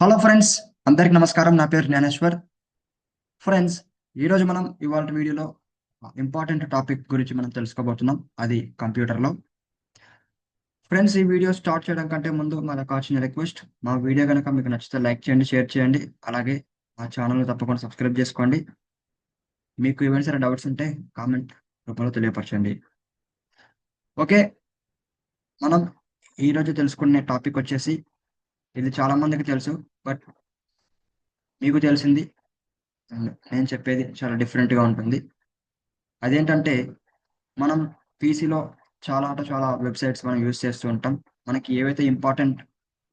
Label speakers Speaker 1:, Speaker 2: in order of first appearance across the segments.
Speaker 1: Hello friends అందరికి నమస్కారం. నా పేరు జ్ఞానేశ్వర్. ఫ్రెండ్స్ ఈరోజు మనం ఇవాళ వీడియోలో ఇంపార్టెంట్ టాపిక్ గురించి మనం తెలుసుకోబోతున్నాం. అది కంప్యూటర్లో ఫ్రెండ్స్ ఈ వీడియో స్టార్ట్ చేయడం కంటే ముందు మనకు కావాల్సిన రిక్వెస్ట్ మా వీడియో కనుక మీకు నచ్చితే లైక్ చేయండి షేర్ చేయండి. అలాగే మా ఛానల్ తప్పకుండా సబ్స్క్రైబ్ చేసుకోండి. మీకు ఏమైనా సరే డౌట్స్ ఉంటే కామెంట్ రూపంలో తెలియపరచండి. ఓకే మనం ఈరోజు తెలుసుకునే టాపిక్ వచ్చేసి ఇది చాలా మందికి తెలుసు బట్ మీకు తెలిసింది అండ్ నేను చెప్పేది చాలా డిఫరెంట్గా ఉంటుంది. అదేంటంటే మనం పీసీలో చాలా అంటే చాలా వెబ్సైట్స్ మనం యూస్ చేస్తూ ఉంటాం. మనకి ఏవైతే ఇంపార్టెంట్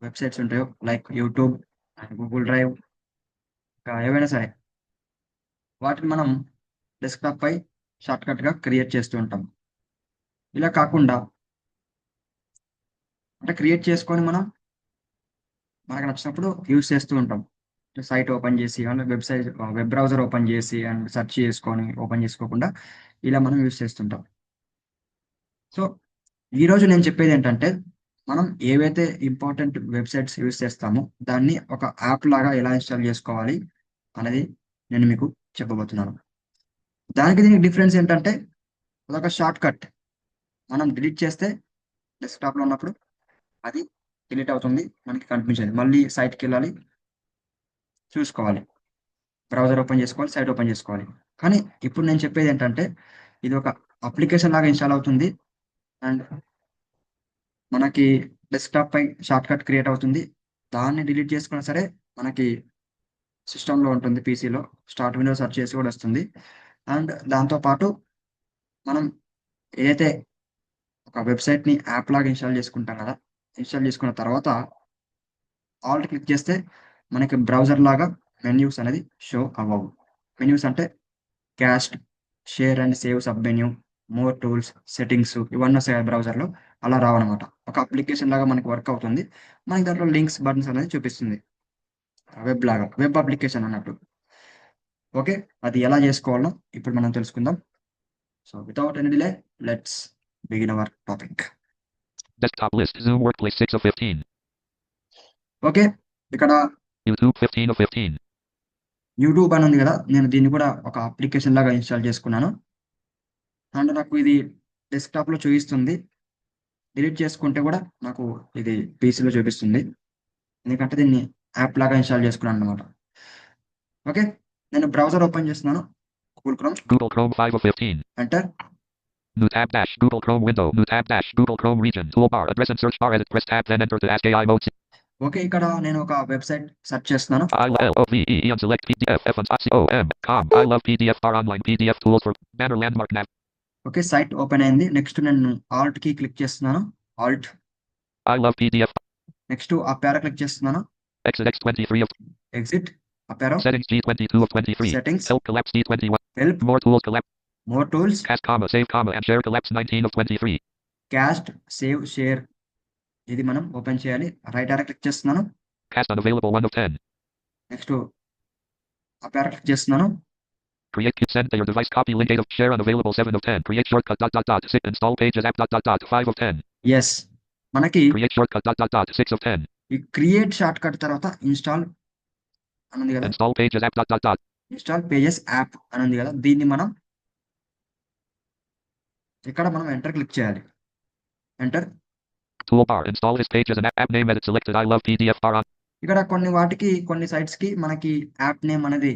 Speaker 1: వెబ్సైట్స్ ఉంటాయో లైక్ యూట్యూబ్ గూగుల్ డ్రైవ్ ఇంకా ఏవైనా సరే వాటిని మనం డెస్క్టాప్ పై షార్ట్కట్గా క్రియేట్ చేస్తూ ఉంటాం. ఇలా కాకుండా అంటే క్రియేట్ చేసుకొని మనం మనకు నచ్చినప్పుడు యూస్ చేస్తూ ఉంటాం. సైట్ ఓపెన్ చేసి and website web browser open చేసి అండ్ సెర్చ్ చేసుకొని ఓపెన్ చేసుకోకుండా ఇలా మనం యూజ్ చేస్తుంటాం సో ఈరోజు నేను చెప్పేది ఏంటంటే మనం ఏవైతే ఇంపార్టెంట్ వెబ్సైట్స్ యూస్ చేస్తామో దాన్ని ఒక యాప్ లాగా ఎలా ఇన్స్టాల్ చేసుకోవాలి అనేది నేను మీకు చెప్పబోతున్నాను. దానికి దీనికి డిఫరెన్స్ ఏంటంటే అదొక షార్ట్ కట్ మనం డిలీట్ చేస్తే డెస్క్టాప్లో ఉన్నప్పుడు అది డిలీట్ అవుతుంది. మనకి కనిపించదు మళ్ళీ సైట్కి వెళ్ళాలి. చూసుకోవాలి. బ్రౌజర్ ఓపెన్ చేసుకోవాలి సైట్ ఓపెన్ చేసుకోవాలి. కానీ ఇప్పుడు నేను చెప్పేది ఏంటంటే ఇది ఒక అప్లికేషన్ లాగా ఇన్స్టాల్ అవుతుంది. అండ్ మనకి డెస్క్టాప్ పై షార్ట్ కట్ క్రియేట్ అవుతుంది. దాన్ని డిలీట్ చేసుకున్నా సరే మనకి సిస్టంలో ఉంటుంది పీసీలో స్టార్ట్ విండో సెర్చ్ చేసి కూడా వస్తుంది. అండ్ దాంతోపాటు మనం ఏదైతే ఒక వెబ్సైట్ని యాప్ లాగా ఇన్స్టాల్ చేసుకుంటాం కదా ఇన్స్టాల్ చేసుకున్న తర్వాత ఆల్ట్ క్లిక్ చేస్తే మనకి బ్రౌజర్ లాగా మెన్యూస్ అనేది షో అవ్వవు. మెన్యూస్ అంటే cast share and save sub menu more tools settings ఇవన్నీ వస్తాయి బ్రౌజర్లో అలా రావనమాట ఒక అప్లికేషన్ లాగా మనకి వర్క్ అవుతుంది. మనకి దాంట్లో లింక్స్ బటన్స్ అనేది చూపిస్తుంది. వెబ్ లాగా వెబ్ అప్లికేషన్ అన్నట్టు. ఓకే అది ఎలా చేసుకోవాలో ఇప్పుడు మనం తెలుసుకుందాం. So without any delay let's begin our topic
Speaker 2: Desktop list. Zoom Workplace 6 of 15.
Speaker 1: Okay ఇక్కడ
Speaker 2: YouTube 15 of 15.
Speaker 1: యూట్యూబ్ అని ఉంది కదా నేను దీన్ని కూడా ఒక అప్లికేషన్ లాగా ఇన్స్టాల్ చేసుకున్నాను అండ్ నాకు ఇది డెస్క్టాప్లో చూపిస్తుంది డిలీట్ చేసుకుంటే కూడా నాకు ఇది పీసీలో చూపిస్తుంది ఎందుకంటే దీన్ని యాప్ లాగా ఇన్స్టాల్ చేసుకున్నాను అనమాట ఓకే నేను బ్రౌజర్ ఓపెన్ చేస్తున్నాను Google Chrome
Speaker 2: Google Chrome 5 of 15.
Speaker 1: Enter
Speaker 2: New tab dash. Google Chrome window. New tab dash. Google Chrome region. Toolbar. Address and search bar. Edit. Press tab. Then enter the Ask AI mode.
Speaker 1: Okay ఇక్కడ నేను ఒక website search చేస్తున్నాను
Speaker 2: I L O V E E on select PDF. F on C O M. Com. I love PDF bar online PDF tools for banner landmark nav.
Speaker 1: Okay site open అయింది next నేను alt కి click చేస్తున్నాను alt
Speaker 2: I love PDF.
Speaker 1: Next ఆ పేర click చేస్తున్నాను
Speaker 2: Exit X 23 of
Speaker 1: exit ఆ పేర
Speaker 2: settings G 22 of 23.
Speaker 1: Settings
Speaker 2: Help collapse D 21.
Speaker 1: Help
Speaker 2: More tools collapse.
Speaker 1: More tools
Speaker 2: Cast comma. Save comma and share collapse 19 of 23.
Speaker 1: Cast save share ఇది మనం open చేయాలి right are click చేస్తున్నాను
Speaker 2: Cast unavailable 1 of 10.
Speaker 1: Next ఆ పేర click చేస్తున్నాను
Speaker 2: Create kit send to your device copy link 8 of share unavailable 7 of 10. Create shortcut dot dot dot sit install pages app dot dot dot 5 of 10.
Speaker 1: Yes మనకి
Speaker 2: Create shortcut dot dot dot 6 of 10.
Speaker 1: ఈ short cut తర్వాత install అని ఉంది కదా
Speaker 2: Install pages app dot dot dot.
Speaker 1: Install pages app అని ఉంది కదా దీన్ని మనం ఇక్కడ మనం ఎంటర్ క్లిక్ చేయాలి. Enter.
Speaker 2: Toolbar install his pages and app, app name edit selected. I love PDF bar on.
Speaker 1: ఇక్కడ కొన్ని వాటికి కొన్ని sites కి మనకి యాప్ నేమ్ అనేది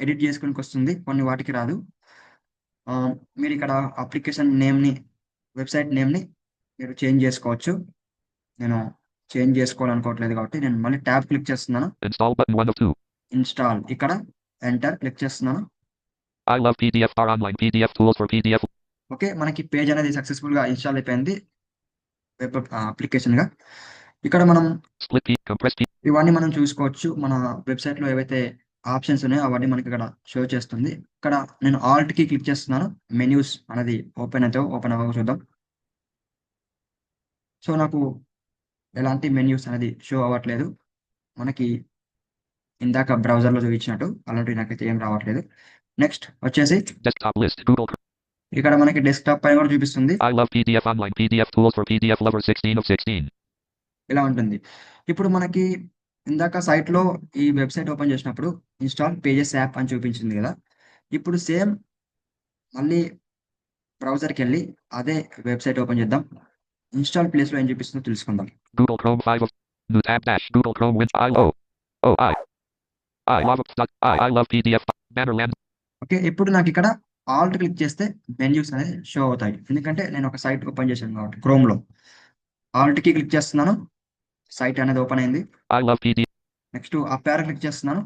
Speaker 1: ఎడిట్ చేసుకునికి వస్తుంది. కొన్ని వాటికి రాదు. మీరు ఇక్కడ అప్లికేషన్ నేమ్ని వెబ్సైట్ నేమ్ని మీరు చేంజ్ చేసుకోవచ్చు. నేను చేంజ్ చేసుకోవాలనుకోవట్లేదు కాబట్టి నేను మళ్ళీ ట్యాబ్ క్లిక్ చేస్తున్నాను.
Speaker 2: Install button 1 of 2.
Speaker 1: ఇన్స్టాల్ ఇక్కడ ఎంటర్ క్లిక్ చేస్తున్నాను.
Speaker 2: I love PDF bar online. PDF tools for PDF.
Speaker 1: Okay మనకి పేజ్ అనేది సక్సెస్ఫుల్గా ఇన్స్టాల్ అయిపోయింది. వెబ్ అప్లికేషన్గా. ఇక్కడ మనం. ఇవన్నీ మనం చూసుకోవచ్చు. మన వెబ్సైట్లో ఏవైతే ఆప్షన్స్ ఉన్నాయో అవన్నీ మనకి ఇక్కడ షో చేస్తుంది. ఇక్కడ నేను ఆల్ట్కి క్లిక్ చేస్తున్నాను. మెన్యూస్ అనేది ఓపెన్ అయితే ఓపెన్ అవ్వక చూద్దాం. సో నాకు ఎలాంటి మెన్యూస్ అనేది షో అవ్వట్లేదు. మనకి ఇందాక బ్రౌజర్లో చూపించినట్టు. అలాంటివి నాకైతే ఏం రావట్లేదు. నెక్స్ట్ వచ్చేసి ఇక్కడ మనకి డెస్క్టాప్ పైన కూడా చూపిస్తుంది
Speaker 2: I love PDF online PDF tools for PDF lover 16 of 16.
Speaker 1: ఇలా ఉంటుంది. ఇప్పుడు మనకి ఇందాక సైట్‌లో ఈ వెబ్‌సైట్ ఓపెన్ చేసినప్పుడు ఇన్‌స్టాల్ పేజెస్ యాప్ అని చూపించింది గదా! ఇప్పుడు సేమ్ మళ్ళీ బ్రౌజర్‌కెళ్ళి అదే వెబ్‌సైట్ ఓపెన్ చేద్దాం. ఇన్‌స్టాల్ ప్లేస్‌లో ఏం చూపిస్తుందో తెలుసుకుందాం.
Speaker 2: Google Chrome 5 of new tab dash Google Chrome win I O O I I love dot I I love PDF banner land
Speaker 1: okay. ఇప్పుడు నాకిక్కడ ఆల్ట్ క్లిక్ చేస్తే మెన్యూస్ అనేది షో అవుతాయి. ఎందుకంటే నేను ఒక సైట్ ఓపెన్ చేశాను కాబట్టి క్రోమ్‌లో. ఆల్ట్‌కి క్లిక్ చేస్తున్నాను. సైట్ అనేది ఓపెన్ అయింది. నెక్స్ట్ అప్ యారో క్లిక్ చేస్తున్నాను.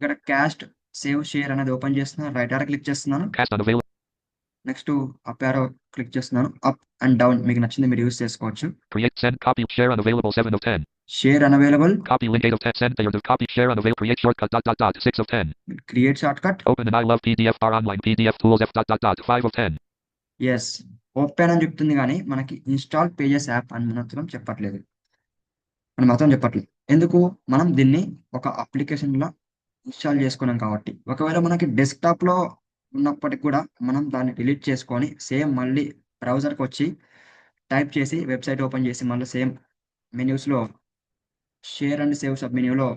Speaker 1: ఇక్కడ కాస్ట్, సేవ్, షేర్ అనేది ఓపెన్ చేస్తున్నాను. రైట్ యారో క్లిక్ చేస్తున్నాను. నెక్స్ట్ అప్ యారో క్లిక్ చేస్తున్నాను. అప్ అండ్ డౌన్ మీకు నచ్చింది మీరు యూజ్ చేసుకోవచ్చు.
Speaker 2: Create share unavailable 7 of 10
Speaker 1: share unavailable,
Speaker 2: copy link 8 of 10 send there the copy share unavailable create shortcut dot dot dot 6 of 10
Speaker 1: create shortcut,
Speaker 2: open and I love PDF bar online PDF tools F dot dot dot 5 of 10
Speaker 1: yes. Open అని చెప్తుంది గానీ మనకి install pages app అని మాత్రం చెప్పట్లేదు. అని మాత్రం చెప్పట్లేదు. ఎందుకు? మనం దీన్ని ఒక అప్లికేషన్‌లా ఇన్‌స్టాల్ చేసుకున్నాం కాబట్టి. ఒకవేళ మనకి డెస్క్‌టాప్‌లో ఉన్నప్పటికి కూడా మనం దాన్ని డిలీట్ చేసుకొని సేమ్ మళ్ళీ బ్రౌజర్‌కొచ్చి టైప్ చేసి వెబ్‌సైట్ ఓపెన్ చేసి మళ్ళీ సేమ్ మెన్యూస్‌లో షేర్ అండ్ సేవ్ సబ్ మెన్యూలో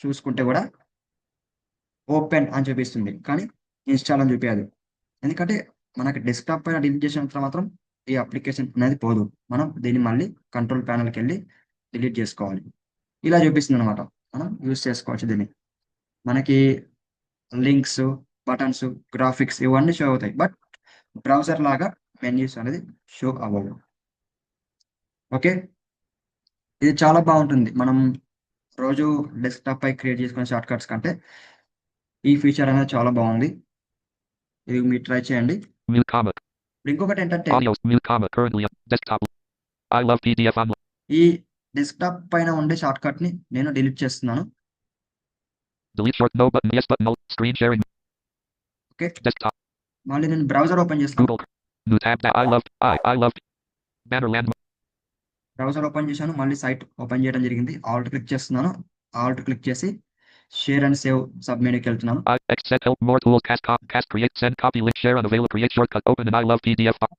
Speaker 1: చూసుకుంటే కూడా ఓపెన్ అని చూపిస్తుంది. కానీ ఇన్‌స్టాల్ అని చూపించదు ఎందుకంటే మనకి డెస్క్‌టాప్ పైన డిలీట్ చేసినంత మాత్రం ఈ అప్లికేషన్ అనేది పోదు. మనం దీన్ని మళ్ళీ కంట్రోల్ ప్యానెల్‌కెళ్ళి డిలీట్ చేసుకోవాలి. ఇలా చూపిస్తుంది అనమాట మనం యూజ్ చేసుకోవచ్చు దీన్ని. మనకి లింక్స్, బటన్స్, గ్రాఫిక్స్ ఇవన్నీ షో అవుతాయి. బట్ బ్రౌజర్ లాగా మెన్యూస్ అనేది షో అవ్వవు. ఓకే. ఇది చాలా బావుంటుంది. మనం రోజు డెస్క్‌టాప్ పై క్రియేట్ చేసుకునే షార్ట్‌కట్స్ కంటే ఈ ఫీచర్ అనేది చాలా బావుంది. ఇది మీరు ట్రై చేయండి.
Speaker 2: PDF online
Speaker 1: ఈ డెస్క్‌టాప్ పైన ఉండే షార్ట్‌కట్‌ని నేను డిలీట్ చేస్తున్నాను. ఓకే. మళ్ళీ నేను బ్రౌజర్ ఓపెన్ చేస్తాను. బ్రౌజర్ ఓపెన్ చేశాను. మళ్ళీ సైట్ ఓపెన్ చేయడం జరిగింది. ఆల్ట్ క్లిక్ చేస్తున్నాను. ఆల్ట్ క్లిక్ చేసి
Speaker 2: share and save sub PDF bar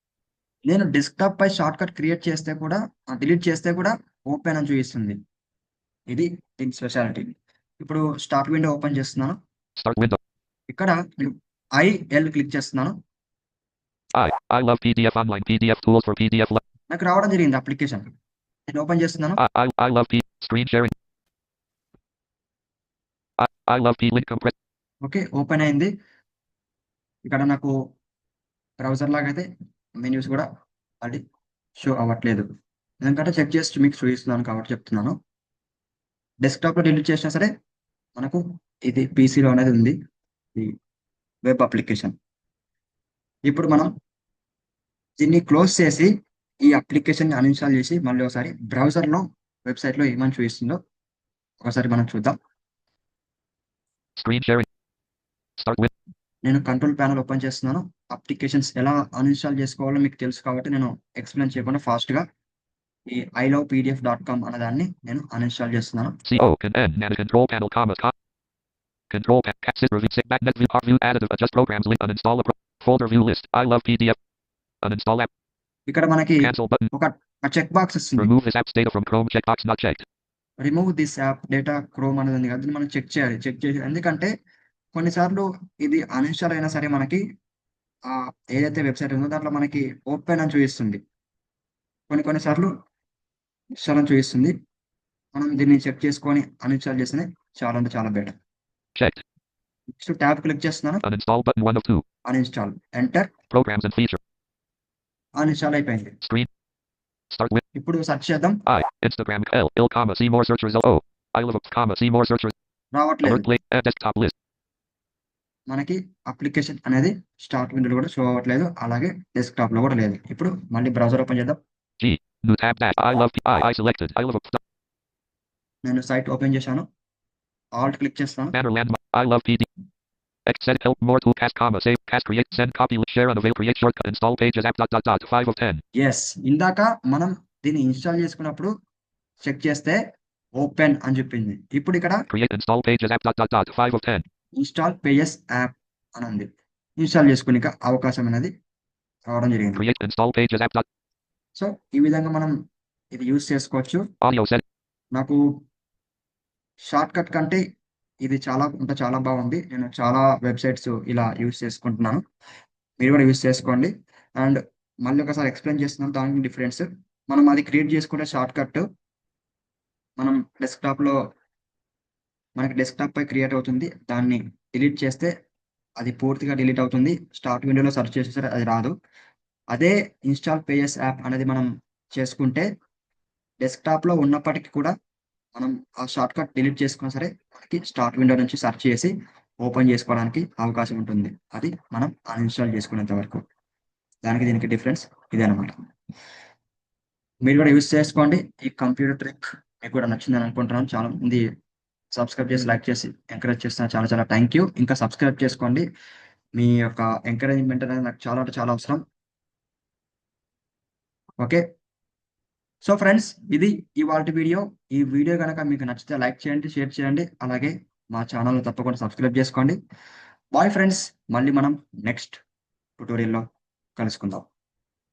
Speaker 1: నేను డెస్క్‌టాప్ పై షార్ట్‌కట్ క్రియేట్ చేస్తే కూడా డిలీట్ చేస్తే కూడా ఓపెన్ అని చూపిస్తుంది. ఇది దీని స్పెషాలిటీ. ఇప్పుడు స్టార్ట్ విండో ఓపెన్ చేస్తున్నాను. ఇక్కడ నేను ఐ, ఎల్ క్లిక్ చేస్తున్నాను. నాకు రావడం జరిగింది అప్లికేషన్. నేను ఓపెన్ చేస్తున్నాను.
Speaker 2: Love P screen sharing I I love P link compress
Speaker 1: okay. Open అయింది. ఇక్కడ నాకు బ్రౌజర్ లాగైతే మెన్యూస్ కూడా అది షో అవ్వట్లేదు. ఎందుకంటే చెక్ చేసి మీకు చూపిస్తున్నాను కాబట్టి చెప్తున్నాను. డెస్క్‌టాప్‌లో డిలీట్ చేసినా సరే మనకు ఇది పీసీలో అనేది ఉంది. ఈ వెబ్ అప్లికేషన్. ఇప్పుడు మనం దీన్ని క్లోజ్ చేసి ఈ అప్లికేషన్ని అన్ఇన్స్టాల్ చేసి మళ్ళీ ఒకసారి బ్రౌజర్లో వెబ్సైట్లో ఏమని చూపిస్తుందో ఒకసారి మనం చూద్దాం.
Speaker 2: స్క్రీన్ షేరింగ్
Speaker 1: నేను కంట్రోల్ ప్యానెల్ ఓపెన్ చేస్తున్నాను. అప్లికేషన్స్ ఎలా అన్ఇన్స్టాల్ చేసుకోవాలో మీకు తెలుసు కాబట్టి నేను ఎక్స్ప్లెయిన్ చేయకుండా ఫాస్ట్గా ఈ I love PDF dot com అన్న దాన్ని నేను అన్ఇన్స్టాల్ చేస్తున్నాను.
Speaker 2: Control panel Control pa- Access Review Set Back Net View Part View Additive Adjust Programs Link Uninstall pro- Folder View List I Love PDF. Uninstall App.
Speaker 1: ఇక్కడ మనకి ఒక check box వస్తుంది.
Speaker 2: Remove this app data Chrome
Speaker 1: అనేది ఉంది కదా! మనం check చేయాలి. Check చేసి ఎందుకంటే కొన్నిసార్లు ఇది అన్‌ఇన్‌స్టాల్ అయినా సరే మనకి ఆహ్, ఏదైతే వెబ్‌సైట్ ఉందో దాంట్లో మనకి ఓపెన్ అని చూపిస్తుంది. కొన్ని కొన్ని సార్లు ఇన్‌స్టాల్ అని చూపిస్తుంది. మనం దీన్ని చెక్ చేసుకొని అన్‌ఇన్‌స్టాల్ చేస్తేనే చాలా అంటే చాలా బెటర్. నెక్స్ట్ ట్యాబ్ క్లిక్ చేస్తున్నాను.
Speaker 2: uninstall button 1 of 2
Speaker 1: uninstall. Enter.
Speaker 2: programs and
Speaker 1: అని అయిపోయింది. ఇప్పుడు సర్చ్ చేద్దాం.
Speaker 2: I Instagram L L comma
Speaker 1: మనకి అప్లికేషన్ అనేది స్టార్ట్ విండో కూడా షో అవ్వట్లేదు. అలాగే డెస్క్టాప్లో కూడా లేదు. ఇప్పుడు మళ్ళీ బ్రౌజర్ ఓపెన్ చేద్దాం.
Speaker 2: జి లవ్ ఐ సెలెక్టెడ్
Speaker 1: నేను సైట్ ఓపెన్ చేశాను. ఆల్ట్ క్లిక్ చేస్తాను.
Speaker 2: Banner land love PT set help more tool cast comma save cast create send copy share unavailable create shortcut install pages app dot dot dot 5 of 10
Speaker 1: yes. ఇందాక మనం దీన్ని install చేసుకున్నప్పుడు check చేస్తే open అని చెప్పింది. ఇప్పుడు ఇక్కడ
Speaker 2: create install pages app dot dot dot 5 of 10
Speaker 1: install pages app అని ఉంది. ఇన్‌స్టాల్ చేసుకునేక అవకాశం అనేది రావడం జరిగింది.
Speaker 2: create install pages app dot
Speaker 1: so ఈ విధంగా మనం ఇది యూజ్ చేసుకోవచ్చు
Speaker 2: Audio set.
Speaker 1: నాకు షార్ట్ కట్ కంటే ఇది చాలా అంటే చాలా బాగుంది. నేను చాలా వెబ్సైట్స్ ఇలా యూజ్ చేసుకుంటున్నాను. మీరు కూడా యూజ్ చేసుకోండి. అండ్ మళ్ళీ ఒకసారి ఎక్స్ప్లెయిన్ చేస్తున్నాను దానికి డిఫరెన్స్. మనం అది క్రియేట్ చేసుకుంటే షార్ట్ కట్ మనం డెస్క్టాప్లో మనకి డెస్క్టాప్ పై క్రియేట్ అవుతుంది. దాన్ని డిలీట్ చేస్తే అది పూర్తిగా డిలీట్ అవుతుంది. స్టార్ట్ విండోలో సర్చ్ చేసేసరి అది రాదు. అదే ఇన్స్టాల్ పేజెస్ యాప్ అనేది మనం చేసుకుంటే డెస్క్టాప్లో ఉన్నప్పటికీ కూడా మనం ఆ షార్ట్ కట్ డిలీట్ చేసుకున్నా సరే మనకి స్టార్ట్ విండో నుంచి సెర్చ్ చేసి ఓపెన్ చేసుకోవడానికి అవకాశం ఉంటుంది. అది మనం అన్ఇన్స్టాల్ చేసుకునేంత వరకు. దానికి దీనికి డిఫరెన్స్ ఇదే అనమాట మీరు కూడా యూస్ చేసుకోండి. ఈ కంప్యూటర్ ట్రిక్ మీకు కూడా నచ్చిందని అనుకుంటున్నాను. చాలా మంది సబ్స్క్రైబ్ చేసి లైక్ చేసి ఎంకరేజ్ చేస్తున్నారు. చాలా చాలా థ్యాంక్ యూ ఇంకా సబ్స్క్రైబ్ చేసుకోండి. మీ యొక్క ఎంకరేజ్మెంట్ అనేది నాకు చాలా అంటే చాలా అవసరం. ఓకే సో ఫ్రెండ్స్ ఇది ఇవాళ వీడియో. ఈ వీడియో కనుక మీకు నచ్చితే లైక్ చేయండి షేర్ చేయండి. అలాగే మా ఛానల్ తప్పకుండా సబ్స్క్రైబ్ చేసుకోండి. బాయ్ ఫ్రెండ్స్ మళ్ళీ మనం నెక్స్ట్ ట్యూటోరియల్లో కలుసుకుందాం.